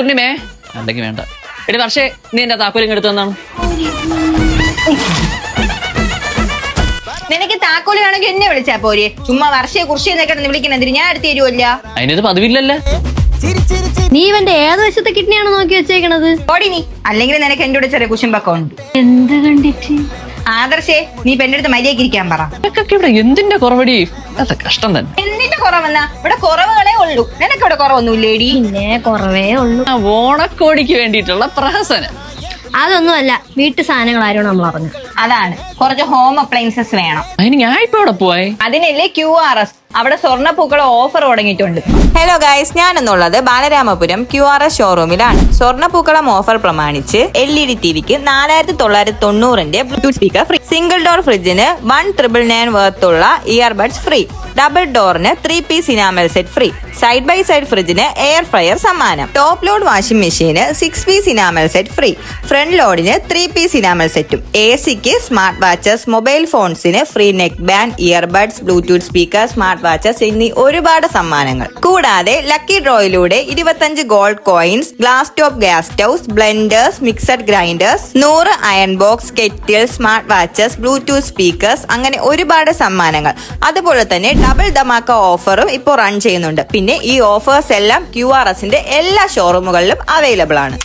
പൂർണിമേ? അല്ലെങ്കിൽ വേണ്ട. എടി പക്ഷേ നീ എന്റെ താക്കോലിങ് എടുത്തു തന്നാണ്. നിനക്ക് താക്കോൽ വേണമെങ്കിൽ എന്നെ വിളിച്ചാ പോരെ. ചുമ്മാ വർഷയെ കുറിച്ച് എന്നൊക്കെ വിളിക്കണെന്തിന് ഞാൻ അടുത്ത് തരുമല്ല അതിനത് പതിവില്ലല്ലേ? നീ ഇവന്റെ ഏത് വശത്തെ കിഡ്നിയാണ് നോക്കി വെച്ചേക്കണത്? ഓടി നീ. അല്ലെങ്കിൽ നിനക്ക് എന്റെ കൂടെ ചെറിയ കുശുമ്പൊക്കെ ഉണ്ട്. എന്ത് കണ്ടിട്ട്? ആദർശേ നീ പെണ്ണെടുത്ത് മര്യാദയ്ക്ക് ഇരിക്കാൻ പറ. ഇവിടെ എന്തിന്റെ കുറവടി? അത് കഷ്ടം തന്നെ. എന്തിന്റെ കുറവെന്നാ? ഇവിടെ കുറവുകളേ ഉള്ളൂ. നിനക്ക് ഇവിടെ കുറവൊന്നുമില്ലേടി? പിന്നെ കുറവേ ഉള്ളൂ. ആ ഓണക്കോടിക്ക് വേണ്ടിയിട്ടുള്ള പ്രഹസനം. അതൊന്നുമല്ല വീട്ടു സാധനങ്ങൾ ആരും നമ്മൾ അറിഞ്ഞു. അതാണ്. കുറച്ച് ഹോം അപ്ലയൻസസ് വേണം. അതിന് ഞാൻ ഇപ്പൊ ഇവിടെ പോയി? അതിനല്ലേ ക്യു ആർ എസ് അവിടെ സ്വർണപ്പൂക്കള ഓഫർ തുടങ്ങിയിട്ടുണ്ട്. ഹലോ ഗൈസ് ഞാൻ എന്നുള്ളത് ബാലരാമപുരം ക്യു ആർ എസ് ഷോറൂമിലാണ് സ്വർണപ്പൂക്കളം ഓഫർ പ്രമാണിച്ച് എൽ ഇ ഡി ടിവിക്ക് നാലായിരത്തി തൊള്ളായിരത്തി തൊണ്ണൂറിന്റെ Bluetooth speaker free single door ഫ്രിഡ്ജിന് one triple nine വർത്തുള്ള earbuds free double ഡോറിന് three piece enamel set free side by side ഫ്രിഡ്ജിന് air fryer സമ്മാനം. ടോപ്പ് ലോഡ് വാഷിംഗ് മെഷീന് six piece enamel set free front ലോഡിന് three piece enamel സെറ്റും A സിക്ക് smart watches mobile ഫോൺസിന് free neck band earbuds Bluetooth speaker smart watches എന്നീ ഒരുപാട് സമ്മാനങ്ങൾ. കൂടാതെ lucky ഡ്രോയിലൂടെ ഇരുപത്തഞ്ച് gold coins glass top gas stoves blenders mixed grinders നൂറ് iron box kettle smart watches Bluetooth speakers അങ്ങനെ ഒരുപാട് സമ്മാനങ്ങൾ. അതുപോലെ തന്നെ ഡബിൾ ധമാക്ക ഓഫറും ഇപ്പോൾ റൺ ചെയ്യുന്നുണ്ട്. പിന്നെ ഈ ഓഫേഴ്സ് എല്ലാം ക്യു ആർ എസിന്റെ എല്ലാ ഷോറൂമുകളിലും അവൈലബിൾ ആണ്.